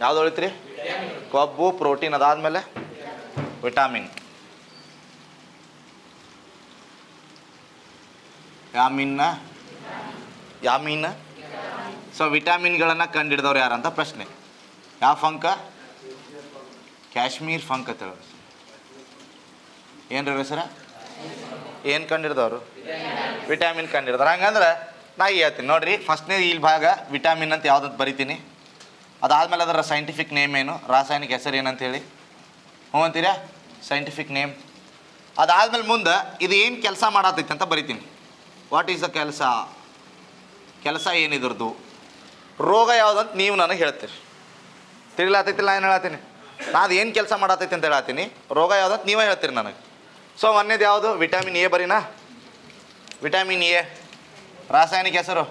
ಯಾವ್ದು ಹೊಳಿತ್ರಿ ಕೊಬ್ಬು, ಪ್ರೋಟೀನ್ ಅದಾದ್ಮೇಲೆ ವಿಟಾಮಿನ್. ಯಾಮಿನ್ನ? ಯಾಮಿನ್ ಸೊ ವಿಟಾಮಿನ್ಗಳನ್ನು ಕಂಡಿಡಿದವ್ರು ಯಾರಂತ ಪ್ರಶ್ನೆ. ಯಾವ ಫಂಕ? ಕ್ಯಾಶ್ಮೀರ್ ಫಂಕ್ ಅಂತ ಹೇಳಿ. ಏನ್ರಿ ಸರ ಏನು ಕಂಡಿಡ್ದವ್ರು? ವಿಟಾಮಿನ್ ಕಂಡಿಡ್ದಾರೆ ಹಂಗಂದ್ರೆ ನಾ ಹೇಳ್ತೀನಿ. ನೋಡ್ರಿ ಫಸ್ಟ್ನೇ ಇಲ್ಲಿ ಭಾಗ ವಿಟಾಮಿನ್ ಅಂತ ಯಾವ್ದಂತ ಬರಿತೀನಿ? ಅದಾದ್ಮೇಲೆ ಅದರ ಸೈಂಟಿಫಿಕ್ ನೇಮ್ ಏನು? ರಾಸಾಯನಿಕ ಹೆಸರು ಏನಂತ ಹೇಳಿ ಹ್ಞೂ ಅಂತೀರಾ? ಸೈಂಟಿಫಿಕ್ ನೇಮ್ ಅದಾದ್ಮೇಲೆ ಮುಂದೆ ಇದು ಏನು ಕೆಲಸ ಮಾಡತ್ತೈತೆ ಅಂತ ಬರಿತೀನಿ. ವಾಟ್ ಈಸ್ ದ ಕೆಲಸ? ಕೆಲಸ ಏನಿದ್ರದ್ದು ರೋಗ ಯಾವುದಂತ ನೀವು ನನಗೆ ಹೇಳ್ತೀರಿ. ತಿಳಿಲಾತೈತಿಲ್ಲ ಏನು ಹೇಳತ್ತೀನಿ ನಾನು ಏನು ಕೆಲಸ ಮಾಡತ್ತೈತಿ ಅಂತ ಹೇಳತ್ತೀನಿ ರೋಗ ಯಾವುದಂತ ನೀವೇ ಹೇಳ್ತೀರಿ ನನಗೆ. ಸೊ ಒಂದೇದು ಯಾವುದು? Vitamin A ಬರೀನಾ? Vitamin A. ರಾಸಾಯನಿಕ ಹೆಸರು?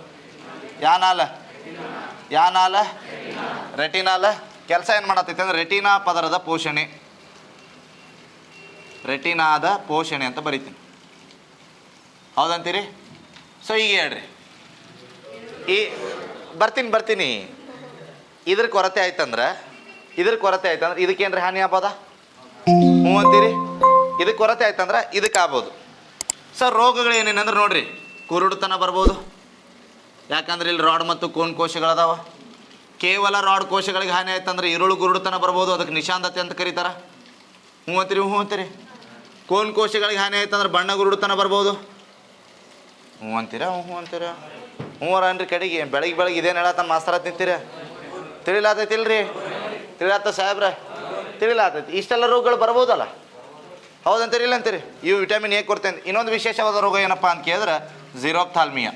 ಯಾನಾಲ ಯಾನಾಲ? ರೆಟಿನಾಲ. ಕೆಲಸ ಏನು ಮಾಡತ್ತೈತೆ ಅಂದ್ರೆ ರೆಟಿನಾ ಪದರದ ಪೋಷಣೆ. ರೆಟಿನಾದ ಪೋಷಣೆ ಅಂತ ಬರಿತೀನಿ. ಹೌದಂತೀರಿ? ಸೊ ಈಗ ಹೇಳ್ರಿ. ಈ ಬರ್ತೀನಿ ಬರ್ತೀನಿ. ಇದ್ರ ಕೊರತೆ ಆಯ್ತಂದ್ರೆ, ಇದ್ರ ಕೊರತೆ ಆಯ್ತಂದ್ರೆ ಇದಕ್ಕೇನ್ರಿ ಹಾನಿ ಆಗ್ಬೋದಾ? ಹ್ಞೂ ಅಂತೀರಿ ಇದಕ್ಕೆ ಕೊರತೆ ಆಯ್ತಂದ್ರೆ ಇದಕ್ಕೆ ಆಗ್ಬೋದು. ಸರ್ ರೋಗಗಳು ಏನೇನಂದ್ರೆ ನೋಡ್ರಿ, ಕುರುಡುತನ ಬರ್ಬೋದು. ಯಾಕಂದ್ರೆ ಇಲ್ಲಿ ರಾಡ್ ಮತ್ತು ಕೋನ್ ಕೋಶಗಳದಾವ. ಕೇವಲ ರಾಡ್ ಕೋಶಗಳಿಗೆ ಹಾನಿ ಆಯ್ತಂದ್ರೆ ಇರುಳು ಗುರುಡುತನ ಬರ್ಬೋದು, ಅದಕ್ಕೆ ನಿಶಾಂತತೆ ಅಂತ ಕರೀತಾರ. ಹ್ಞೂ ಅಂತೀರಿ ಹ್ಞೂ ಅಂತೀರಿ. ಕೋನ್ ಕೋಶಗಳಿಗೆ ಹಾನಿ ಆಯ್ತಂದ್ರೆ ಬಣ್ಣ ಗುರುಡುತನ ಬರ್ಬೋದು. ಹ್ಞೂ ಅಂತೀರಾ, ಹ್ಞೂ ಹ್ಞೂ ಅಂತೀರಾ. ಹ್ಞೂ ಅನ್ರಿ ಕಡೆಗೆ, ಬೆಳಗ್ಗೆ ಬೆಳಗ್ಗೆ ಇದೇನು ಹೇಳತ್ತ ಮಾಸ್ತರ ತಿಳಿಲಾರ್ತೈತಿ ಇಲ್ರಿ ತಿಳಿಲಾತ ಸಾಹೇಬ್ರ? ತಿಳಿಲಾತೈತಿ. ಇಷ್ಟೆಲ್ಲ ರೋಗಗಳು ಬರ್ಬೋದಲ್ಲ? ಹೌದಂತೀರಿ ಇಲ್ಲ ಅಂತೀರಿ ಇವು ವಿಟಮಿನ್ ಎ ಕೊಡ್ತೇನೆ. ಇನ್ನೊಂದು ವಿಶೇಷವಾದ ರೋಗ ಏನಪ್ಪ ಅಂತ ಕೇಳಿದ್ರೆ ಝೀರೋಪ್ಥಾಲ್ಮಿಯಾ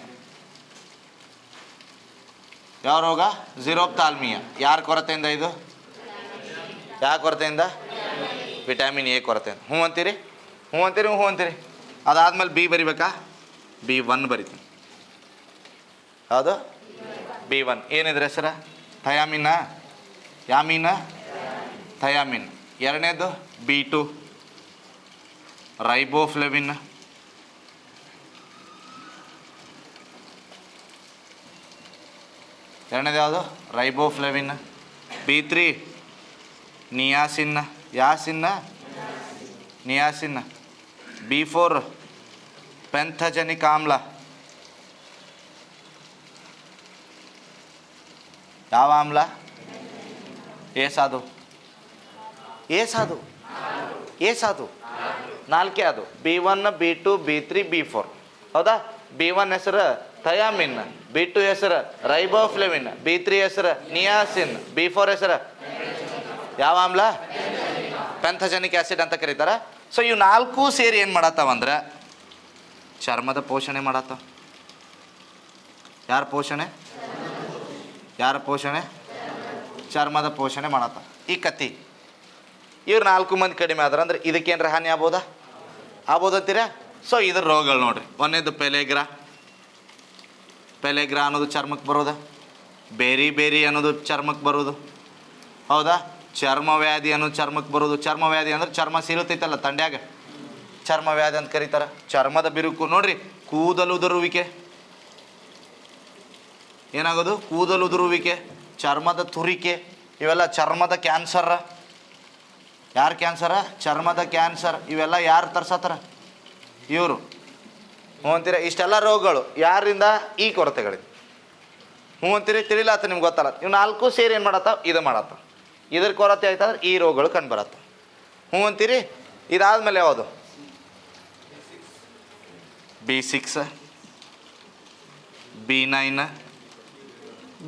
ಯಾವ ರೋಗ? ಝೀರೋಪ್ಥಾಲ್ಮಿಯಾ ಯಾರ ಕೊರತೆಯಿಂದ ಇದು? ಯಾವ ಕೊರತೆಯಿಂದ? ವಿಟಮಿನ್ ಎ ಕೊರತೆ. ಹ್ಞೂ ಅಂತೀರಿ? ಹ್ಞೂ ಅಂತೀರಿ ಹ್ಞೂ ಅಂತೀರಿ? ಅದಾದ್ಮೇಲೆ ಬಿ ಬರಿಬೇಕಾ? ಬಿ ಒನ್ ಬರಿತೀನಿ. ಹೌದು? B one. ಏನಿದ್ರೆ ಹೆಸರ? ಥಯಾಮಿನ ಯಾಮೀನ ಥಯಾಮಿನ್. ಎರಡನೇದು ಬಿ ಟು. ರೈಬೋಫ್ಲೆವಿನ್. ಎರಡನೇದು ಯಾವುದು? ರೈಬೋಫ್ಲೆವಿನ್, ಬಿ ತ್ರೀ, ನಿಯಾಸಿನ್ ಯಾಸಿನ್ನ ನಿಯಾಸಿನ್, ಬಿ ಫೋರ್, ಪೆಂಥಜನಿಕ್ ಆಮ್ಲ. ಯಾವ ಆಮ್ಲ? ಏಸಾದು ಏಸಾದು ಏಸಾದು ನಾಲ್ಕೇ ಅದು. B one, B two, B three, B four. ಹೌದಾ? ಬಿ ಒನ್ ಹೆಸರು ಥಯಾಮಿನ್, ಬಿ ಟು ಹೆಸರು, ರೈಬೋಫ್ಲೆಮಿನ್, ಬಿ ತ್ರೀ ಹೆಸರು, ನಿಯಾಸಿನ್, ಬಿ ಫೋರ್ ಹೆಸರು. ಯಾವ ಆಮ್ಲ? ಪೆಂಥಜನಿಕ್ ಆಸಿಡ್ ಅಂತ ಕರೀತಾರೆ. ಸೊ ಇವು ನಾಲ್ಕು ಸೇರಿ ಏನು ಮಾಡತ್ತಾವಂದ್ರೆ ಚರ್ಮದ ಪೋಷಣೆ ಮಾಡತ್ತಾವ. ಯಾರ ಪೋಷಣೆ? ಯಾರ ಪೋಷಣೆ? ಚರ್ಮದ ಪೋಷಣೆ ಮಾಡತ್ತ ಈ ಕತ್ತಿ. ಇವ್ರು ನಾಲ್ಕು ಮಂದಿ ಕಡಿಮೆ ಆದ್ರೆ ಅಂದ್ರೆ ಇದಕ್ಕೇನ್ರ ಹಾನಿ ಆಗ್ಬೋದಾ? ಆಗ್ಬೋದಂತೀರಾ? ಸೊ ಇದ್ರ ರೋಗಗಳು ನೋಡ್ರಿ. ಒಂದೇದು ಪೆಲೆಗ್ರಾ ಪೆಲೆಗ್ರಾ ಅನ್ನೋದು ಚರ್ಮಕ್ಕೆ ಬರೋದು? ಬೇರಿ ಬೇರಿ ಅನ್ನೋದು ಚರ್ಮಕ್ಕೆ ಬರೋದು. ಹೌದಾ? ಚರ್ಮ ವ್ಯಾಧಿ ಅನ್ನೋದು ಚರ್ಮಕ್ಕೆ ಬರೋದು. ಚರ್ಮ ವ್ಯಾಧಿ ಅಂದ್ರೆ ಚರ್ಮ ಸೀರುತ್ತೈತಲ್ಲ ತಂಡ್ಯಾಗ? ಚರ್ಮ ವ್ಯಾಧಿ ಅಂತ ಕರೀತಾರೆ. ಚರ್ಮದ ಬಿರುಕು. ನೋಡ್ರಿ, ಕೂದಲು ಉದುರುವಿಕೆ. ಏನಾಗೋದು? ಕೂದಲು ಉದುರುವಿಕೆ, ಚರ್ಮದ ತುರಿಕೆ, ಇವೆಲ್ಲ ಚರ್ಮದ ಕ್ಯಾನ್ಸರ್. ಯಾರು ಕ್ಯಾನ್ಸರ? ಚರ್ಮದ ಕ್ಯಾನ್ಸರ್. ಇವೆಲ್ಲ ಯಾರು ತರ್ಸತ್ತಾರ ಇವರು. ಹ್ಞೂ ಅಂತೀರ? ಇಷ್ಟೆಲ್ಲ ರೋಗಗಳು ಯಾರಿಂದ? ಈ ಕೊರತೆಗಳಿಂದ. ಹ್ಞೂ ಅಂತೀರಿ? ತಿಳಿಲಾತ ನಿಮ್ಗೆ ಗೊತ್ತಲ್ಲ. ಇವು ನಾಲ್ಕು ಸೇರಿ ಏನು ಮಾಡತ್ತ? ಇದು ಮಾಡತ್ತ. ಇದ್ರ ಕೊರತೆ ಆಯ್ತಂದ್ರೆ ಈ ರೋಗಗಳು ಕಂಡು ಬರತ್ತ. ಹ್ಞೂ ಅಂತೀರಿ? ಇದಾದ್ಮೇಲೆ ಯಾವುದು? B six, B nine,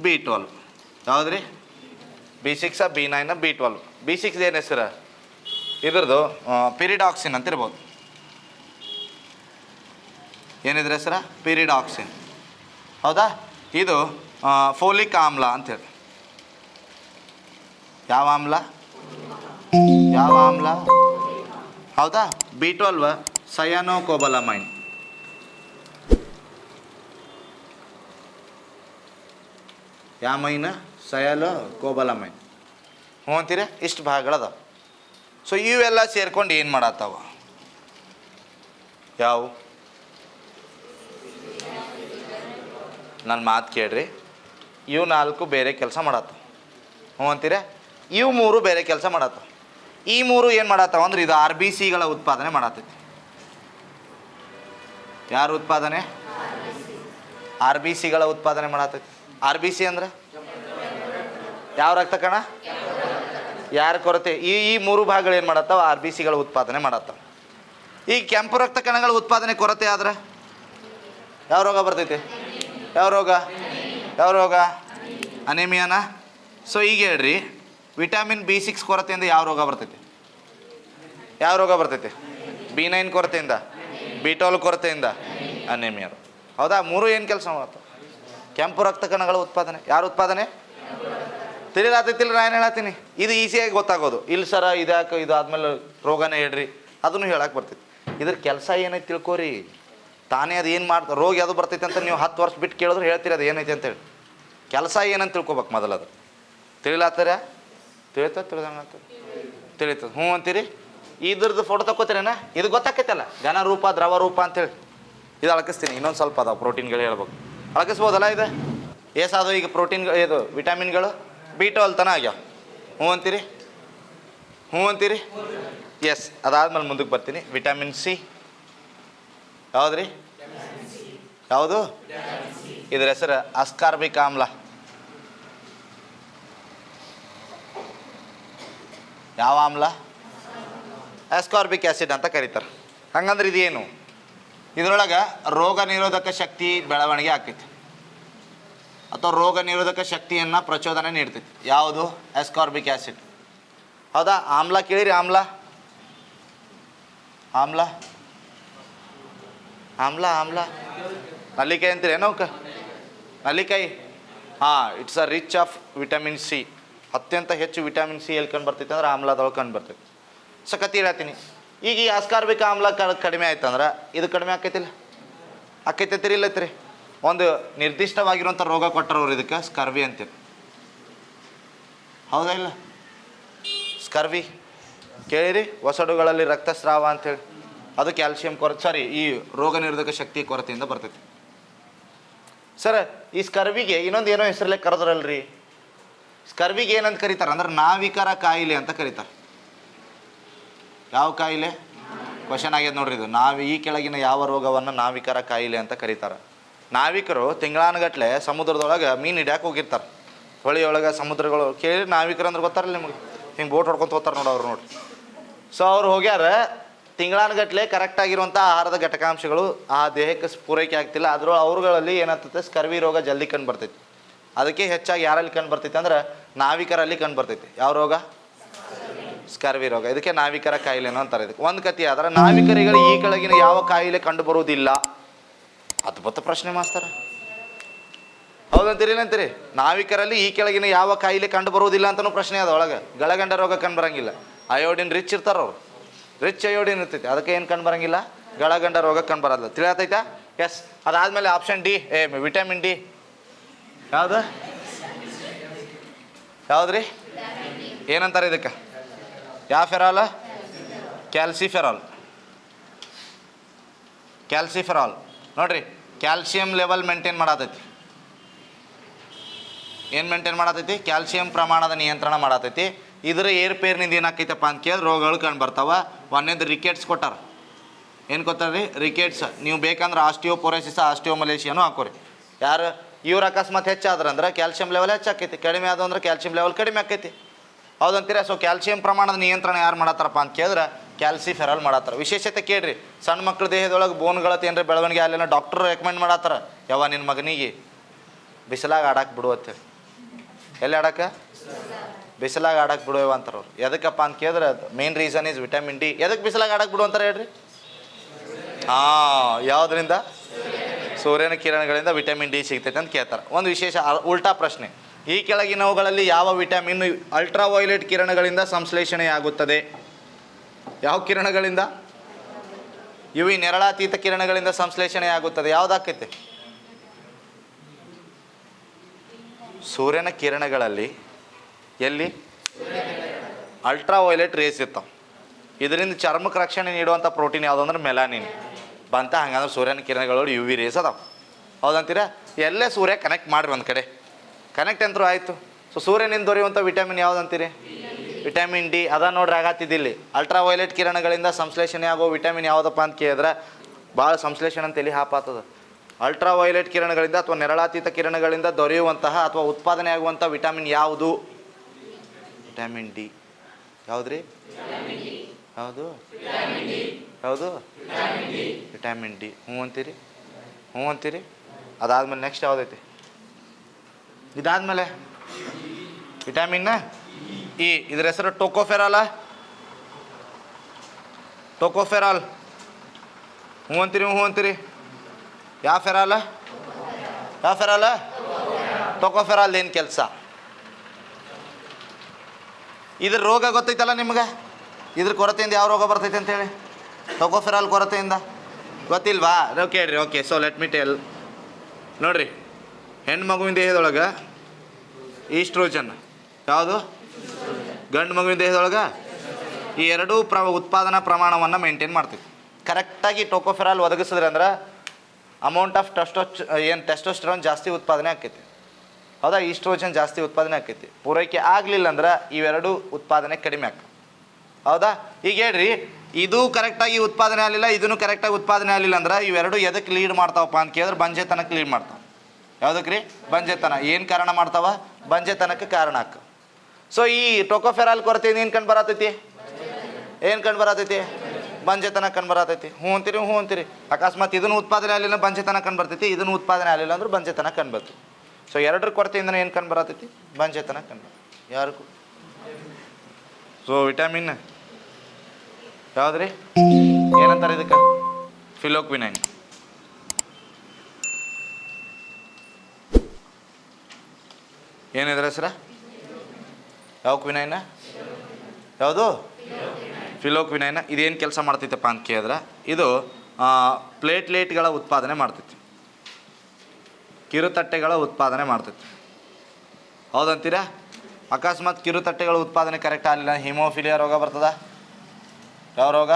B twelve ಯಾವ್ದು ರೀ B six, B nine, B twelve B six ಏನು ಹೆಸರು? ಇದ್ರದ್ದು ಪಿರಿಡಾಕ್ಸಿನ್ ಅಂತ ಇರ್ಬೋದು ಏನಿದ್ರ ಹೆಸರ? ಪಿರಿಡಾಕ್ಸಿನ್ ಹೌದಾ? ಇದು ಫೋಲಿಕ್ ಆಮ್ಲ ಅಂತೇಳಿ ಯಾವ ಆಮ್ಲ? ಯಾವ ಆಮ್ಲ? ಹೌದಾ? ಬಿ ಟ್ವೆಲ್ವ್ ಸಯಾನೋ ಕೋಬಲಮೈನ್ ಯಾವ ಮೈನ? ಸಯಾಲೋ ಕೋಬಲಮೈನ್ ಹ್ಞೂ ಅಂತೀರ? ಇಷ್ಟು ಭಾಗಗಳದಾವ ಸೊ ಇವೆಲ್ಲ ಸೇರ್ಕೊಂಡು ಏನು ಮಾಡತ್ತಾವ? ಯಾವ? ನನ್ನ ಮಾತು ಕೇಳ್ರಿ. ಇವು ನಾಲ್ಕು ಬೇರೆ ಕೆಲಸ ಮಾಡತ್ತ ಹ್ಞೂ ಅಂತೀರ? ಇವು ಮೂರು ಬೇರೆ ಕೆಲಸ ಮಾಡತ್ತ ಈ ಮೂರು ಏನು ಮಾಡತ್ತವ ಅಂದ್ರೆ ಇದು ಆರ್ ಬಿ ಸಿಗಳ ಉತ್ಪಾದನೆ ಮಾಡತ್ತೈತಿ ಯಾರು ಉತ್ಪಾದನೆ? ಆರ್ ಬಿ ಸಿಗಳ ಉತ್ಪಾದನೆ ಮಾಡತ್ತೈತಿ ಆರ್ ಬಿ ಸಿ ಅಂದ್ರೆ? ಯಾವ ರಕ್ತ ಕಣ ಯಾರ ಕೊರತೆ? ಈ ಈ ಮೂರು ಭಾಗಗಳು ಏನು ಮಾಡತ್ತವ ಆರ್ ಬಿ ಸಿಗಳ ಉತ್ಪಾದನೆ ಮಾಡತ್ತವ ಈ ಕೆಂಪು ರಕ್ತ ಕಣಗಳ ಉತ್ಪಾದನೆ ಕೊರತೆ ಆದ್ರೆ? ಯಾವ ರೋಗ ಬರ್ತೈತಿ? ಯಾವ ರೋಗ? ಯಾವ ರೋಗ? ಅನಿಮಿಯಾನ? ಸೊ ಈಗ ಹೇಳ್ರಿ. ವಿಟಮಿನ್ ಬಿ ಸಿಕ್ಸ್ ಕೊರತೆಯಿಂದ ಯಾವ ರೋಗ ಬರ್ತೈತಿ? ಯಾವ ರೋಗ ಬರ್ತೈತಿ? ಬಿ ನೈನ್ ಕೊರತೆಯಿಂದ? ಬಿ ಟೋಲ್ ಕೊರತೆಯಿಂದ? ಅನಿಮಿಯರು ಹೌದಾ? ಮೂರು ಏನು ಕೆಲಸ ಮಾಡುತ್ತೆ? ಕೆಂಪು ರಕ್ತ ಕಣಗಳ ಉತ್ಪಾದನೆ. ಯಾರು ಉತ್ಪಾದನೆ? ತಿಳಿಲಾತೈತಿಲ್ಲ ನಾನು ಹೇಳತ್ತೀನಿ. ಇದು ಈಸಿಯಾಗಿ ಗೊತ್ತಾಗೋದು. ಇಲ್ಲಿ ಸರ, ಇದ್ಯಾಕೆ ಇದು ಆದಮೇಲೆ ರೋಗನೇ ಹೇಳ್ರಿ. ಅದನ್ನು ಹೇಳಕ್ಕೆ ಬರ್ತೈತಿ. ಇದ್ರ ಕೆಲಸ ಏನೈತಿ ತಿಳ್ಕೊರಿ. ತಾನೇ ಅದು ಏನು ಮಾಡ್ತಾ, ರೋಗ ಯಾವುದು ಬರ್ತೈತೆ ಅಂತ ನೀವು ಹತ್ತು ವರ್ಷ ಬಿಟ್ಟು ಕೇಳಿದ್ರೆ ಹೇಳ್ತೀರಿ ಅದು ಏನೈತೆ ಅಂತೇಳಿ. ಕೆಲಸ ಏನಂತ ತಿಳ್ಕೊಬೇಕು ಮೊದಲು ಅದು. ತಿಳಿಲಾತಾರ ತಿಳಿತ ತಿಳಿದಂಗ ತಿಳಿತದೆ. ಹ್ಞೂ ಅಂತೀರಿ? ಇದ್ರದ್ದು ಫೋಟೋ ತಗೋತೀರೇನ ಇದು ಗೊತ್ತಾಕೈತಲ್ಲ? ಘನ ರೂಪ, ದ್ರವ ರೂಪ ಅಂತೇಳಿ. ಇದು ಅಳಕಿಸ್ತೀನಿ. ಇನ್ನೊಂದು ಸ್ವಲ್ಪ ಅದಾವೆ ಪ್ರೋಟೀನ್ಗಳು ಹೇಳ್ಬೇಕು. ಅಳಕಿಸ್ಬೋದಲ್ಲ ಇದು? ಏಸಾದವು ಈಗ ಪ್ರೋಟೀನ್ ಇದು ವಿಟಮಿನ್ಗಳು ಬಿ ಅಲ್ತನ ತನ ಆಗ್ಯಾವ. ಹ್ಞೂ ಅಂತೀರಿ? ಹ್ಞೂ ಅಂತೀರಿ? ಎಸ್ ಅದಾದ್ಮೇಲೆ ಮುಂದಕ್ಕೆ ಬರ್ತೀನಿ. ವಿಟಮಿನ್ ಸಿ ಯಾವುದ್ರಿ? ಯಾವುದು? ಇದ್ರ ಹೆಸರು ಅಸ್ಕಾರ್ಬಿಕ್ ಆಮ್ಲ. ಯಾವ ಆಮ್ಲ? ಅಸ್ಕಾರ್ಬಿಕ್ ಆ್ಯಸಿಡ್ ಅಂತ ಕರೀತಾರೆ. ಹಂಗಂದ್ರೆ ಇದೇನು? ಇದರೊಳಗೆ ರೋಗ ನಿರೋಧಕ ಶಕ್ತಿ ಬೆಳವಣಿಗೆ ಆಗ್ತೈತಿ. ಅಥವಾ ರೋಗ ನಿರೋಧಕ ಶಕ್ತಿಯನ್ನು ಪ್ರಚೋದನೆ ನೀಡ್ತೈತಿ. ಯಾವುದು? ಅಸ್ಕಾರ್ಬಿಕ್ ಆ್ಯಸಿಡ್ ಹೌದಾ? ಆಮ್ಲ ಕೇಳಿರಿ, ಆಮ್ಲ. ಆಮ್ಲ? ಆಮ್ಲ ಆಮ್ಲ ನಲ್ಲಿಕಾಯಿ ಅಂತೀರಿ, ಏನೋ ಅಕ್ಕ ನಲ್ಲಿಕಾಯಿ? ಹಾಂ it's a rich of vitamin C ಅತ್ಯಂತ ಹೆಚ್ಚು ವಿಟಮಿನ್ ಸಿ ಎಲ್ಲಿ ಕಂಡು ಬರ್ತೈತೆ ಅಂದ್ರೆ ಆಮ್ಲದೊಳಗೆ ಕಂಡು ಬರ್ತೈತೆ ಸೊ ಕತಿ ಹೇಳ್ತೀನಿ. ಈಗ ಈ ಆಸ್ಕಾರ್ಬಿಕ ಆಮ್ಲ ಕಡಿಮೆ ಆಯ್ತಂದ್ರೆ ಇದು ಕಡಿಮೆ ಆಕೈತಿಲ್ಲ? ಆಕೈತೈತಿರಿ ಇಲ್ಲೈತ್ರಿ ಒಂದು ನಿರ್ದಿಷ್ಟವಾಗಿರುವಂಥ ರೋಗ ಕೊಟ್ಟರವ್ರು ಇದಕ್ಕೆ ಸ್ಕರ್ವಿ ಅಂತೀರಿ. ಹೌದಾ, ಇಲ್ಲ? ಸ್ಕರ್ವಿ. ಕೇಳಿರಿ ಒಸಡುಗಳಲ್ಲಿ ರಕ್ತಸ್ರಾವ ಅಂತೇಳಿ ಅದು ಕ್ಯಾಲ್ಸಿಯಂ ಕೊರತೆ ಸಾರಿ ಈ ರೋಗ ನಿರೋಧಕ ಶಕ್ತಿ ಕೊರತೆಯಿಂದ ಬರ್ತೈತಿ. ಸರ್ ಈ ಸ್ಕರ್ವಿಗೆ ಇನ್ನೊಂದು ಏನೋ ಹೆಸರಲ್ಲೇ ಕರೆದ್ರಲ್ರಿ? ಸ್ಕರ್ವಿಗೆ ಏನಂತ ಕರೀತಾರೆ? ಅಂದ್ರೆ ನಾವಿಕರ ಕಾಯಿಲೆ ಅಂತ ಕರೀತಾರೆ. ಯಾವ ಕಾಯಿಲೆ? ಕ್ವಶನ್ ಆಗ್ಯದ ನೋಡ್ರಿ ಇದು. ನಾವು ಈ ಕೆಳಗಿನ ಯಾವ ರೋಗವನ್ನು ನಾವಿಕರ ಕಾಯಿಲೆ ಅಂತ ಕರೀತಾರೆ. ನಾವಿಕರು ತಿಂಗಳಾನುಗಟ್ಲೆ ಸಮುದ್ರದೊಳಗೆ ಮೀನು ಹಿಡ್ಯಾಕೆ ಹೋಗಿರ್ತಾರೆ. ಹೊಳಿಯೊಳಗೆ ಸಮುದ್ರಗಳು ಕೇಳಿ ನಾವಿಕರು ಅಂದ್ರೆ ಗೊತ್ತಾರಲ್ಲ ನಿಮಗೆ? ಹಿಂಗೆ ಬೋಟ್ ಹೊಡ್ಕೊಂತ ಹೋಗ್ತಾರೆ ನೋಡಿ ಅವ್ರು ನೋಡಿ ಸೊ ಅವ್ರು ಹೋಗ್ಯಾರ ತಿಂಗಳಾನುಗಟ್ಲೆ ಕರೆಕ್ಟ್ ಆಗಿರುವಂಥ ಆಹಾರದ ಘಟಕಾಂಶಗಳು ಆ ದೇಹಕ್ಕೆ ಪೂರೈಕೆ ಆಗ್ತಿಲ್ಲ. ಆದರೂ ಅವ್ರುಗಳಲ್ಲಿ ಏನಾಗ್ತೈತೆ? ಸ್ಕರ್ವಿ ರೋಗ ಜಲ್ದಿ ಕಂಡು ಬರ್ತೈತಿ. ಅದಕ್ಕೆ ಹೆಚ್ಚಾಗಿ ಯಾರಲ್ಲಿ ಕಂಡು ಬರ್ತೈತೆ ಅಂದ್ರೆ ನಾವಿಕರಲ್ಲಿ ಕಂಡು ಬರ್ತೈತಿ. ಯಾವ ರೋಗ? ಸ್ಕರ್ವಿ ರೋಗ. ಇದಕ್ಕೆ ನಾವಿಕರ ಕಾಯಿಲೆನೋ ಅಂತಾರೆ. ಇದಕ್ಕೆ ಒಂದು ಕತಿ ಆದ್ರೆ ನಾವಿಕರಿಗಳು ಈ ಕೆಳಗಿನ ಯಾವ ಕಾಯಿಲೆ ಕಂಡು ಬರುವುದಿಲ್ಲ? ಅದ್ಭುತ ಪ್ರಶ್ನೆ ಮಾಸ್ತರ. ಹೌದಂತೀರಿ ಏನಂತೀರಿ? ನಾವಿಕರಲ್ಲಿ ಈ ಕೆಳಗಿನ ಯಾವ ಕಾಯಿಲೆ ಕಂಡು ಬರುವುದಿಲ್ಲ ಅಂತಲೂ ಪ್ರಶ್ನೆ ಅದ ಒಳಗೆ. ಗಳಗಂಡ ರೋಗ ಕಂಡು ಬರಂಗಿಲ್ಲ. ಅಯೋಡಿನ್ ರಿಚ್ ಇರ್ತಾರ ಅವ್ರು ರಿಚ್ ಅಯೋಡಿನ್ ಇರ್ತೈತಿ. ಅದಕ್ಕೆ ಏನು ಕಂಡು ಬರಂಗಿಲ್ಲ? ಗಳಗಂಡ ರೋಗ ಕಂಡು ಬರಲ್ಲ. ತಿಳಿಯತೈತಾ? ಎಸ್ ಅದಾದ್ಮೇಲೆ option D A vitamin D ಯಾವುದು? ಯಾವ್ದ್ರಿ? ಏನಂತಾರೆ ಇದಕ್ಕೆ? ಯಾವ ಫೆರಾಲ್ ಕ್ಯಾಲ್ಸಿಫೆರಾಲ್. ಕ್ಯಾಲ್ಸಿಫೆರಾಲ್. ನೋಡ್ರಿ, ಕ್ಯಾಲ್ಸಿಯಂ ಲೆವೆಲ್ ಮೇಂಟೈನ್ ಮಾಡತೈತಿ. ಏನು ಮೇಂಟೈನ್ ಮಾಡತೈತಿ? ಕ್ಯಾಲ್ಸಿಯಂ ಪ್ರಮಾಣದ ನಿಯಂತ್ರಣ ಮಾಡತೈತಿ. ಇದರ ಏರ್ಪೇರ್ನಿಂದ ಏನಾಕೈತಪ್ಪ ಅಂತ ಕೇಳಿದ್ರೆ ರೋಗಗಳು ಕಂಡು ಬರ್ತಾವ. ಒಂದೇದು ರಿಕೆಟ್ಸ್ ಕೊಟ್ಟಾರ. ಏನು ಕೊಟ್ಟಾರ್ರಿ ರಿಕೆಟ್ಸ್ ನೀವು ಬೇಕಂದ್ರೆ ಆಸ್ಟಿಯೋಪೊರೋಸಿಸ್ ಆಸ್ಟಿಯೋಮಲೇಷಿಯನು ಹಾಕೋರಿ. ಯಾರು, ಇವ್ರು ಅಕಸ್ಮಾತ್ ಹೆಚ್ಚಾದ್ರಂದ್ರೆ ಕ್ಯಾಲ್ಸಿಯಂ ಲೆವೆಲ್ ಹೆಚ್ಚಾಕೈತಿ ಕಡಿಮೆ ಆದ ಅಂದ್ರೆ ಕ್ಯಾಲ್ಸಿಯಂ ಲೆವೆಲ್ ಕಡಿಮೆ ಆಕೈತಿ. ಹೌದಂತೀರ? ಸೊ ಕ್ಯಾಲ್ಸಿಯಂ ಪ್ರಮಾಣದ ನಿಯಂತ್ರಣ ಯಾರು ಮಾಡತ್ತಾರಪ್ಪ ಅಂತ ಕೇಳಿದ್ರೆ ಕ್ಯಾಲ್ಸಿಫೆರಲ್ ಮಾಡತ್ತಾರ. ವಿಶೇಷತೆ ಕೇಳ್ರಿ, ಸಣ್ಣ ಮಕ್ಳ ದೇಹದೊಳಗೆ ಬೋನ್ಗಳತ್ತ ಏನ್ರಿ ಬೆಳವಣಿಗೆ ಅಲ್ಲೇನೋ ಡಾಕ್ಟರ್ ರೆಕಮೆಂಡ್ ಮಾಡತ್ತಾರ. ಯಾವ ನಿನ್ನ ಮಗನಿಗೆ ಬಿಸಿಲಾಗ ಆಡಕ್ಕೆ ಬಿಡುವತ್ತೆ ಎಲ್ಲಿ ಆಡಕ್ಕೆ ಬಿಸಿಲಾಗ ಆಡಕ್ಕೆ ಬಿಡುವ ಅಂತಾರೆ ಎದಕ್ಕಪ್ಪ ಅಂತ ಕೇಳಿದ್ರೆ main reason is vitamin D ಎದಕ್ಕೆ ಬಿಸಿಲಾಗ ಆಡಕ್ಕೆ ಬಿಡು ಅಂತಾರೆ ಹೇಳ್ರಿ? ಹಾಂ, ಯಾವುದರಿಂದ? ಸೂರ್ಯನ ಕಿರಣಗಳಿಂದ ವಿಟಮಿನ್ ಡಿ ಸಿಗ್ತೈತೆ ಅಂತ ಕೇಳ್ತಾರೆ. ಒಂದು ವಿಶೇಷ ಉಲ್ಟಾ ಪ್ರಶ್ನೆ. ಈ ಕೆಳಗಿನವುಗಳಲ್ಲಿ ಯಾವ ವಿಟಮಿನ್ ಅಲ್ಟ್ರಾ ವೈಲೆಟ್ ಕಿರಣಗಳಿಂದ ಸಂಶ್ಲೇಷಣೆಯಾಗುತ್ತದೆ? ಯಾವ ಕಿರಣಗಳಿಂದ? ಇವು ನೆರಳಾತೀತ ಕಿರಣಗಳಿಂದ ಸಂಶ್ಲೇಷಣೆಯಾಗುತ್ತದೆ. ಯಾವುದಾಕೈತೆ ಸೂರ್ಯನ ಕಿರಣಗಳಲ್ಲಿ ಎಲ್ಲಿ? ಅಲ್ಟ್ರಾ ವೈಲೆಟ್ ರೇಸ್ ಇತ್ತು. ಇದರಿಂದ ಚರ್ಮಕ್ಕೆ ರಕ್ಷಣೆ ನೀಡುವಂಥ ಪ್ರೋಟೀನ್ ಯಾವುದು ಅಂದ್ರೆ ಮೆಲಾನಿನ್. ಬಂತ ಹಂಗಂದ್ರೆ ಸೂರ್ಯನ ಕಿರಣಗಳು ಯು ವಿ ರೇಸ್ ಅದಾವೆ. ಹೌದಂತೀರಾ? ಎಲ್ಲೇ ಸೂರ್ಯ ಕನೆಕ್ಟ್ ಮಾಡ್ರಿ ಒಂದು ಕಡೆ. ಕನೆಕ್ಟ್ ಅಂತರೂ ಆಯಿತು. ಸೊ ಸೂರ್ಯನಿಂದ ದೊರೆಯುವಂಥ ವಿಟಮಿನ್ ಅಂತೀರಿ? ವಿಟಮಿನ್ ಡಿ ಅದ ನೋಡ್ರಿ ಆಗತ್ತಿದ್ದಿಲ್ಲಿ ಅಲ್ಟ್ರಾ ವೈಲೆಟ್ ಕಿರಣಗಳಿಂದ ಸಂಶ್ಲೇಷಣೆ ಆಗೋ ವಿಟಮಿನ್ ಯಾವುದಪ್ಪ ಅಂತ ಕೇಳಿದ್ರೆ ಭಾಳ ಸಂಶ್ಲೇಷಣೆ ಅಂತ ಎಲ್ಲಿ ಹಾಪಾತದ ಅಲ್ಟ್ರಾ ವೈಲೆಟ್ ಕಿರಣಗಳಿಂದ ಅಥವಾ ನೆರಳಾತೀತ ಕಿರಣಗಳಿಂದ ದೊರೆಯುವಂತಹ ಅಥವಾ ಉತ್ಪಾದನೆ ಆಗುವಂಥ ವಿಟಮಿನ್ ಯಾವುದು? Vitamin D. ಯಾವುದ್ರಿ? ಯಾವುದು? ಯಾವುದು? Vitamin D. ಹ್ಞೂ ಅಂತೀರಿ? ಹ್ಞೂ ಅಂತೀರಿ? ಅದಾದ್ಮೇಲೆ ನೆಕ್ಸ್ಟ್ ಯಾವುದೈತಿ? ಇದಾದ್ಮೇಲೆ ವಿಟಾಮಿನ್ ಇ. ಇದ್ರ ಹೆಸರು ಟೋಕೋಫೆರಾಲ? ಟೋಕೋಫೆರಾಲ್. ಹ್ಞೂ ಅಂತೀರಿ ಹ್ಞೂ ಅಂತೀರಿ? ಯಾವ ಫೆರಾಲ? ಯಾವ ಫೆರಾಲ? ಟೋಕೋಫೆರಾಲ್ ಏನು ಕೆಲಸ? ಇದ್ರ ರೋಗ ಗೊತ್ತೈತಲ್ಲ ನಿಮ್ಗೆ? ಇದ್ರ ಕೊರತೆಯಿಂದ ಯಾವ ರೋಗ ಬರ್ತೈತೆ ಅಂತೇಳಿ? ತಗೋಫಿರಲ್ ಕೊರತೆಯಿಂದ? ಗೊತ್ತಿಲ್ವಾ? ಓಕೆ ಹೇಳ್ರಿ okay so let me tell ನೋಡ್ರಿ ಹೆಣ್ಣು ಮಗುವಿನ ದೇಹದೊಳಗೆ ಈಸ್ಟ್ರೋಜನ್. ಯಾವುದು? ಗಂಡು ಮಗುವಿನ ದೇಹದೊಳಗೆ? ಈ ಎರಡೂ ಪ್ರ ಉತ್ಪಾದನಾ ಪ್ರಮಾಣವನ್ನು ಮೇಂಟೈನ್ ಮಾಡ್ತೀವಿ ಕರೆಕ್ಟಾಗಿ ಟೋಕೋಫೆರಾಲ್ ಒದಗಿಸಿದ್ರೆ ಅಂದ್ರೆ ಅಮೌಂಟ್ ಆಫ್ ಟೆಸ್ಟೋಚ್ ಏನು ಟೆಸ್ಟೋಸ್ಟೆರಾನ್ ಜಾಸ್ತಿ ಉತ್ಪಾದನೆ ಆಕೈತಿ ಹೌದಾ? ಈಸ್ಟ್ರೋಜನ್ ಜಾಸ್ತಿ ಉತ್ಪಾದನೆ ಆಕೈತಿ. ಪೂರೈಕೆ ಆಗಲಿಲ್ಲ ಅಂದ್ರೆ ಇವೆರಡು ಉತ್ಪಾದನೆ ಕಡಿಮೆ ಆಕ. ಹೌದಾ? ಈಗ ಹೇಳ್ರಿ, ಇದು ಕರೆಕ್ಟಾಗಿ ಉತ್ಪಾದನೆ ಆಗಲಿಲ್ಲ ಇದನ್ನು ಕರೆಕ್ಟಾಗಿ ಉತ್ಪಾದನೆ ಆಗಲಿಲ್ಲ ಅಂದ್ರೆ ಇವೆರಡು ಎದಕ್ಕೆ ಲೀಡ್ ಮಾಡ್ತಾವಪ್ಪ ಅಂತ ಕೇಳಿದ್ರೆ ಬಂಜೆತನಕ್ಕೆ ಲೀಡ್ ಮಾಡ್ತಾವ. ಯಾವುದಕ್ಕೆ ರೀ ಬಂಜೆತನ. ಏನು ಕಾರಣ ಮಾಡ್ತಾವ? ಬಂಜೆತನಕ್ಕೆ ಕಾರಣ ಆಕ. ಸೊ ಈ ಟೊಕೋಫೆರಾಲ್ ಕೊರತೆ ಏನು ಕಂಡು ಬರತೈತಿ? ಏನು ಕಂಡು ಬರತೈತಿ? ಬಂಜೆತನ ಕಂಡು ಬರತೈತಿ. ಹ್ಞೂ ಅಂತೀರಿ ಹ್ಞೂ ಅಂತೀರಿ. ಅಕಸ್ಮಾತ್ ಇದನ್ನು ಉತ್ಪಾದನೆ ಆಗಲಿಲ್ಲ ಬಂಜೆತನ ಕಂಡು ಬರ್ತೈತಿ ಇದನ್ನು ಉತ್ಪಾದನೆ ಆಗಲಿಲ್ಲ ಅಂದ್ರೆ ಬಂಜೆತನ ಕಂಡು ಬರ್ತೈತಿ. ಸೊ ಎರಡರ ಕೊರತೆಯಿಂದ ಏನು ಕಂಡು ಬರತೈತಿ? ಬಂಜೆತನ ಕಂಡು ಯಾರಿಗೂ? ಸೊ ವಿಟಮಿನ್ ಯಾವ್ದ್ರಿ? ಏನಂತಾರೆ ಇದಕ್ಕೆ? ಫಿಲೋಕ್ವಿನೈನ್ ಏನಿದ್ರ ಹೆಸರ? ಯಾವ ಕ್ವಿನೈನ ಯಾವುದು? ಫಿಲೋಕ್ವಿನೈನ ಇದೇನು ಕೆಲಸ ಮಾಡ್ತೈತಪ್ಪ ಅಂತ ಕೇಳಿದ್ರೆ, ಇದು ಪ್ಲೇಟ್ಲೇಟ್ಗಳ ಉತ್ಪಾದನೆ ಮಾಡ್ತೈತಿ. ಕಿರುತಟ್ಟೆಗಳ ಉತ್ಪಾದನೆ ಮಾಡ್ತೈತಿ. ಹೌದಂತೀರಾ? ಅಕಸ್ಮಾತ್ ಕಿರುತಟ್ಟೆಗಳ ಉತ್ಪಾದನೆ ಕರೆಕ್ಟ್ ಆಗಲಿಲ್ಲ, ಹಿಮೋಫಿಲಿಯಾ ರೋಗ ಬರ್ತದ? ಯಾವ ರೋಗ?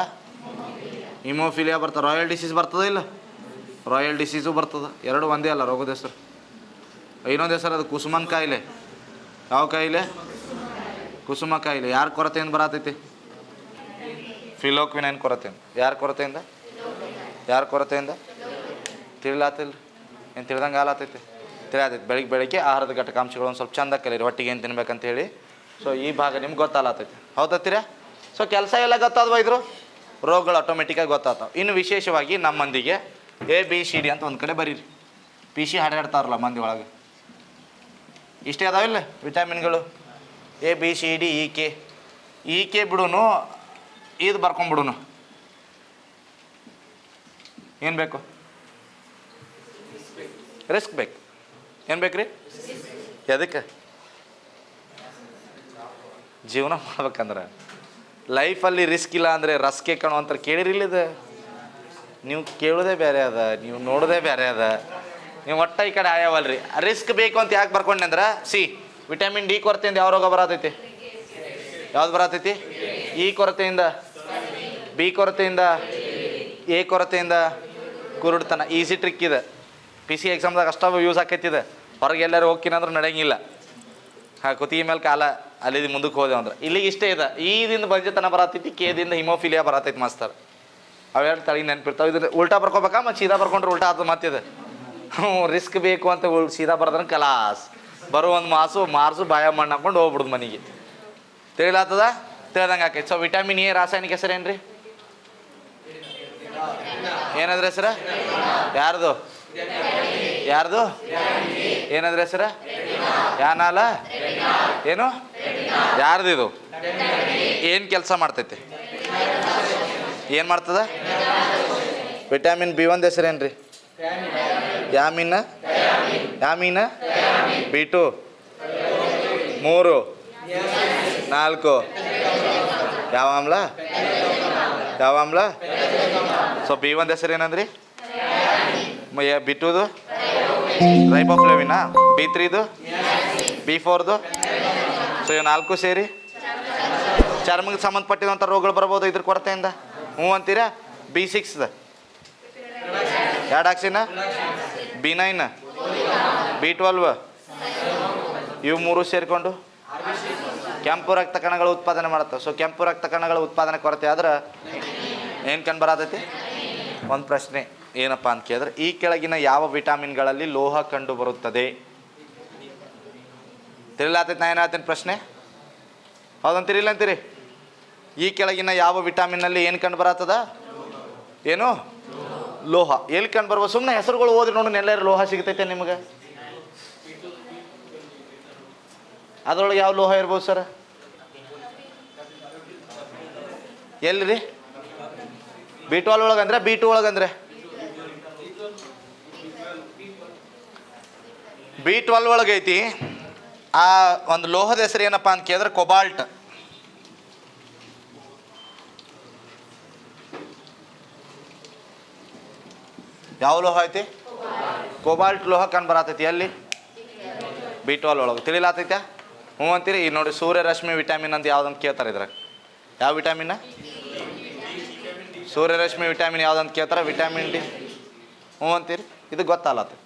ಹಿಮೋಫಿಲಿಯಾ ಬರ್ತದೆ. ರಾಯಲ್ ಡಿಸೀಸ್ ಬರ್ತದ ಇಲ್ಲ? ರಾಯಲ್ ಡಿಸೀಸು ಬರ್ತದ. ಎರಡು ಒಂದೇ ಅಲ್ಲ, ರೋಗದ ಹೆಸರು. ಇನ್ನೊಂದು ಹೆಸರು ಅದು ಕುಸುಮನ್ ಕಾಯಿಲೆ. ಯಾವ ಕಾಯಿಲೆ? ಕುಸುಮ ಕಾಯಿಲೆ. ಯಾರ ಕೊರತೆಯಿಂದ ಬರತೈತಿ? ಫಿಲೋಕ್ವಿನೈನ್ ಕೊರತೆಯಿಂದ. ಯಾರ ಕೊರತೆಯಿಂದ? ಯಾರ ಕೊರತೆಯಿಂದ? ತಿಳಿಲಾತಿಲ್ಲ ಏನು ತಿಳಿದಂಗೆ ಆಲಾತೈತಿ ತಿಳಿಯಾತೈತಿ. ಬೆಳಿಗ್ಗೆ ಬೆಳಿಗ್ಗೆ ಆಹಾರದ ಘಟಕಾಂಶಗಳು ಒಂದು ಸ್ವಲ್ಪ ಚಂದ ಕಲೀರಿ ಒಟ್ಟಿಗೆ ಏನು ತಿನ್ಬೇಕಂತ ಹೇಳಿ. ಸೊ ಈ ಭಾಗ ನಿಮ್ಗೆ ಗೊತ್ತಾಲತ್ತೈತಿ ಹೌದತ್ತೀರಾ ಸೊ ಕೆಲಸ ಎಲ್ಲ ಗೊತ್ತಾದ್ವ ಇದ್ರು? ರೋಗಗಳು ಆಟೋಮೆಟಿಕಾಗಿ ಗೊತ್ತಾಗ್ತಾವೆ. ಇನ್ನು ವಿಶೇಷವಾಗಿ ನಮ್ಮ ಮಂದಿಗೆ ಎ ಬಿ ಸಿ ಡಿ ಅಂತ ಒಂದು ಕಡೆ ಬರೀರಿ. ಪಿ ಸಿ ಹಾಡಾಡ್ತಾರಲ್ಲ ಮಂದಿ ಒಳಗೆ. ಇಷ್ಟೇ ಅದಾವಿಲ್ಲ ವಿಟಮಿನ್ಗಳು? A B C D E K E K ಬಿಡುನು, ಇದು ಬರ್ಕೊಂಬಿಡುನು. ಏನು ಬೇಕು? ರಿಸ್ಕ್ ಬೇಕು ಏನು ಬೇಕು ರೀ ಎದಕ್ಕೆ? ಜೀವನ ಮಾಡ್ಬೇಕಂದ್ರೆ. ಲೈಫಲ್ಲಿ ರಿಸ್ಕ್ ಇಲ್ಲ ಅಂದರೆ ರಸ್ಕೆ ಕಣೋ ಅಂತ ಇದು. ನೀವು ಕೇಳೋದೇ ಬೇರೆ ಅದ, ನೀವು ನೋಡೋದೇ ಬೇರೆ ಅದ. ನೀವು ಒಟ್ಟ ಈ ಕಡೆ ಆಯಾವಲ್ರಿ. ರಿಸ್ಕ್ ಬೇಕು ಅಂತ ಯಾಕೆ ಬರ್ಕೊಂಡೆ ಅಂದ್ರೆ, ಸಿ ವಿಟಮಿನ್ ಡಿ ಕೊರತೆಯಿಂದ ಯಾವ ರೋಗ ಬರತೈತಿ? ಯಾವ್ದು ಬರತೈತಿ? ಇ ಕೊರತೆಯಿಂದ. ಬಿ ಕೊರತೆಯಿಂದ. ಎ ಕೊರತೆಯಿಂದ. ಕುರುಡ್ತನ. ಈಸಿ ಟ್ರಿಕ್ ಇದೆ. ಪಿ ಸಿ ಎಕ್ಸಾಮ್ದಾಗ ಅಷ್ಟು ಯೂಸ್ ಆಕೈತಿದೆ. ಹೊರಗೆ ಎಲ್ಲರೂ ಹೋಗ್ತೀನಂದ್ರೆ ನಡೆಯಂಗಿಲ್ಲ. ಹಾಂ, ಕುತ್ತಿಗೆ ಮೇಲೆ ಕಾಲ ಅಲ್ಲಿ ಮುಂದಕ್ಕೆ ಹೋದೆವು ಅಂದ್ರೆ. ಇಲ್ಲಿಗೆ ಇಷ್ಟೇ ಇದೆ. ಈದಿಂದ ಬಂಜೆತನ ಬರತೈತಿ, ಕೇದಿಂದ ಹಿಮೋಫಿಲಿಯಾ ಬರತೈತಿ ಮಾಸ್ತರ್. ಅವೆರಡು ತಳಿ ನೆನಪಿರ್ತಾವೆ. ಇದ್ರ ಉಲ್ಟಾ ಬರ್ಕೋಬೇಕಾ ಮತ್ತು ಸೀದಾ ಬರ್ಕೊಂಡ್ರೆ ಉಲ್ಟಾ ಅದು ಮತ್ತಿದೆ. ಹ್ಞೂ ರಿಸ್ಕ್ ಬೇಕು ಅಂತ ಸೀದಾ ಬರ್ದ್ರೆ ಕಲಾಸ್. ಬರೋ ಒಂದು ಮಾಸು, ಮಾರ್ಸು ಬಾಯ ಮಣ್ಣು ಹಾಕೊಂಡು ಹೋಗ್ಬಿಡ್ದು ಮನೆಗೆ. ತಿಳಿಲಾತದ? ತಿಳಿದಂಗೆ ಆಕೈತಿ. ಸೊ ವಿಟಮಿನ್ ಎ, ರಾಸಾಯನಿಕ ಹೆಸರೇನು ರೀ ಏನಾದ್ರೆ ಹೆಸರ? ಯಾರ್ದು? ಯಾರ್ದು? ಏನಂದ್ರೆ ಹೆಸರ? ಯಾನಾಲ? ಏನು? ಯಾರ್ದು ಇದು? ಏನು ಕೆಲಸ ಮಾಡ್ತೈತಿ? ಏನು ಮಾಡ್ತದ? ವಿಟಾಮಿನ್ ಬಿ ಒಂದು ಹೆಸರೇನ್ರಿ? ಯಾಮೀನ? ಯಾಮೀನ? B two? ಮೂರು? ನಾಲ್ಕು? ಯಾವ ಆಮ್ಲ? ಯಾವ ಆಮ್ಲ? ಸೊ ಬಿ ಒಂದು ಹೆಸರು ಏನಂದ್ರಿ ಬಿ ಟೂದು ರೈಬೋಫ್ಲೇವಿನಾ? ಬಿ ತ್ರೀದು ಬಿ ಫೋರ್ದು? ಸೊ ಇವು ನಾಲ್ಕು ಸೇರಿ? ಚರ್ಮಕ್ಕೆ ಸಂಬಂಧಪಟ್ಟಿದಂಥ ರೋಗಗಳು ಬರ್ಬೋದು ಇದ್ರ ಕೊರತೆಯಿಂದ? ಹ್ಞೂ ಅಂತೀರಾ? ಬಿ ಸಿಕ್ಸ್ದ. ಎರಡು ಹಾಕ್ಸಿನ ಬಿ ನೈನ್. B twelve. ಇವು ಮೂರು ಸೇರಿಕೊಂಡು? ಕೆಂಪು ರಕ್ತ ಕಣಗಳು ಉತ್ಪಾದನೆ ಮಾಡುತ್ತೆ ಸೊ ಕೆಂಪು ರಕ್ತ ಕಣಗಳ ಉತ್ಪಾದನೆ ಕೊರತೆ ಆದ್ರೆ ಏನು ಕಂಡು ಬರತೈತಿ ಒಂದು ಪ್ರಶ್ನೆ. ಏನಪ್ಪ ಅಂತ ಕೇಳಿದ್ರೆ, ಈ ಕೆಳಗಿನ ಯಾವ ವಿಟಾಮಿನ್ಗಳಲ್ಲಿ ಲೋಹ ಕಂಡು ಬರುತ್ತದೆ ತಿಳಿಲಾತೈತಿ ನಾ ಏನಾಗ್ತೀನಿ ಪ್ರಶ್ನೆ? ಹೌದಂತೀರಿ ಇಲ್ಲ ಅಂತೀರಿ ಈ ಕೆಳಗಿನ ಯಾವ ವಿಟಾಮಿನ್ನಲ್ಲಿ ಏನು ಕಂಡು ಬರತ್ತದ ಏನು? ಲೋಹ. ಎಲ್ಲಿ ಕಂಡು ಬರ್ಬೋದು ಸುಮ್ಮನೆ ಹೆಸರುಗಳು ಓದಿ ನೋಡಿ ಎಲ್ಲರೂ ಲೋಹ ಸಿಗ್ತೈತೆ ನಿಮಗೆ? ಅದರೊಳಗೆ ಯಾವ ಲೋಹ ಇರ್ಬೋದು ಸರ್? ಎಲ್ಲಿ ರೀ ಬಿ ಟ್ವೆಲ್ ಒಳಗಂದ್ರೆ ಬಿ ಟು ಒಳಗಂದ್ರೆ. ಬಿ ಟ್ವೆಲ್ ಒಳಗೈತಿ. ಆ ಒಂದು ಲೋಹದ ಹೆಸರು ಏನಪ್ಪ ಅಂತ ಕೇಳಿದ್ರೆ ಕೊಬಾಲ್ಟ್. ಯಾವ ಲೋಹ ಐತಿ? ಕೋಬಾಲ್ಟ್ ಲೋಹ ಕಂಡು ಬರತೈತಿ ಎಲ್ಲಿ? ಬಿ ಟ್ವೆಲ್ ಒಳಗೆ. ತಿಳಿಲಾತೈತಾ ಹ್ಞೂ ಅಂತೀರಿ. ಈಗ ನೋಡಿ ಸೂರ್ಯರಶ್ಮಿ ವಿಟಾಮಿನ್ ಅಂತ ಯಾವ್ದಂತ ಕೇಳ್ತಾರೆ ಇದ್ರಾಗ. ಯಾವ ವಿಟಾಮಿನ್ ಸೂರ್ಯರಶ್ಮಿ ವಿಟಾಮಿನ್ ಯಾವ್ದಂತ ಕೇಳ್ತಾರೆ? ವಿಟಾಮಿನ್ ಡಿ ಹ್ಞೂ ಅಂತೀರಿ. ಇದು ಗೊತ್ತಲ್ಲತ್ತೆ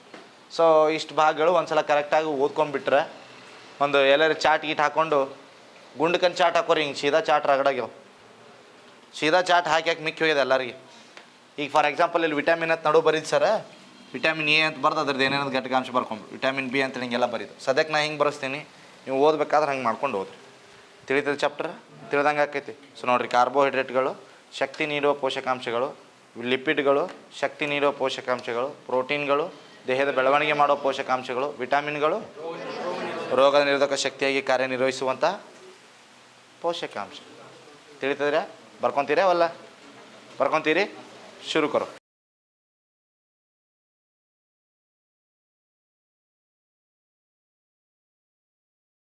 ಸೊ ಇಷ್ಟು ಭಾಗಗಳು ಒಂದ್ಸಲ ಕರೆಕ್ಟಾಗಿ ಓದ್ಕೊಂಡ್ಬಿಟ್ರೆ, ಒಂದು ಎಲ್ಲರ ಚಾಟ್ ಗೀಟ್ ಹಾಕ್ಕೊಂಡು ಗುಂಡ್ಕನ್ ಚಾಟ್ ಹಾಕೋರಿ, ಹಿಂಗೆ ಸೀದಾ ಚಾಟ್ ರಗಡಾಗ್ಯಾವ. ಸೀದಾ ಚಾಟ್ ಹಾಕ್ಯಾಕೆ ಹಾಕಿ ಮಿಕ್ಕಿ ಹೋಗಿದೆ ಎಲ್ಲರಿಗೆ. ಈಗ ಫಾರ್ ಎಕ್ಸಾಂಪಲ್ ಇಲ್ಲಿ ವಿಟಾಮಿನ್ ಅಂತ ನಡು ಬರೀದು ಸರ್ ವಿಟಮಿನ್ ಎ ಅಂತ ಬರ್ದು ಅದ್ರದ್ದು ಏನೇನೋ ಘಟಕಾಂಶ ಬರ್ಕೊಂಡು ವಿಟಮಿನ್ ಬಿ ಅಂತ ಹಿಂಗೆಲ್ಲ ಬರೀದು. ಸದ್ಯಕ್ಕೆ ನಾ ಹಿಂಗೆ ಬರೆಸ್ತೀನಿ, ನೀವು ಓದ್ಬೇಕಾದ್ರೆ ಹಂಗೆ ಮಾಡ್ಕೊಂಡು ಹೋದ್ರಿ. ತಿಳಿತದ ಚಾಪ್ಟರ್ ತಿಳಿದಂಗೆ ಆಕೈತಿ. ಸೊ ನೋಡಿರಿ ಕಾರ್ಬೋಹೈಡ್ರೇಟ್ಗಳು ಶಕ್ತಿ ನೀಡುವ ಪೋಷಕಾಂಶಗಳು ಲಿಪಿಡ್ಗಳು ಶಕ್ತಿ ನೀಡುವ ಪೋಷಕಾಂಶಗಳು ಪ್ರೋಟೀನ್ಗಳು ದೇಹದ ಬೆಳವಣಿಗೆ ಮಾಡುವ ಪೋಷಕಾಂಶಗಳು, ವಿಟಮಿನ್ಗಳು ರೋಗ ನಿರೋಧಕ ಶಕ್ತಿಯಾಗಿ ಕಾರ್ಯನಿರ್ವಹಿಸುವಂಥ ಪೋಷಕಾಂಶ. ತಿಳಿತದ್ರೆ? ಬರ್ಕೊತೀರಾ? ಅವಲ್ಲ ಬರ್ಕೊತೀರಿ? ಶುರು ಕರೋ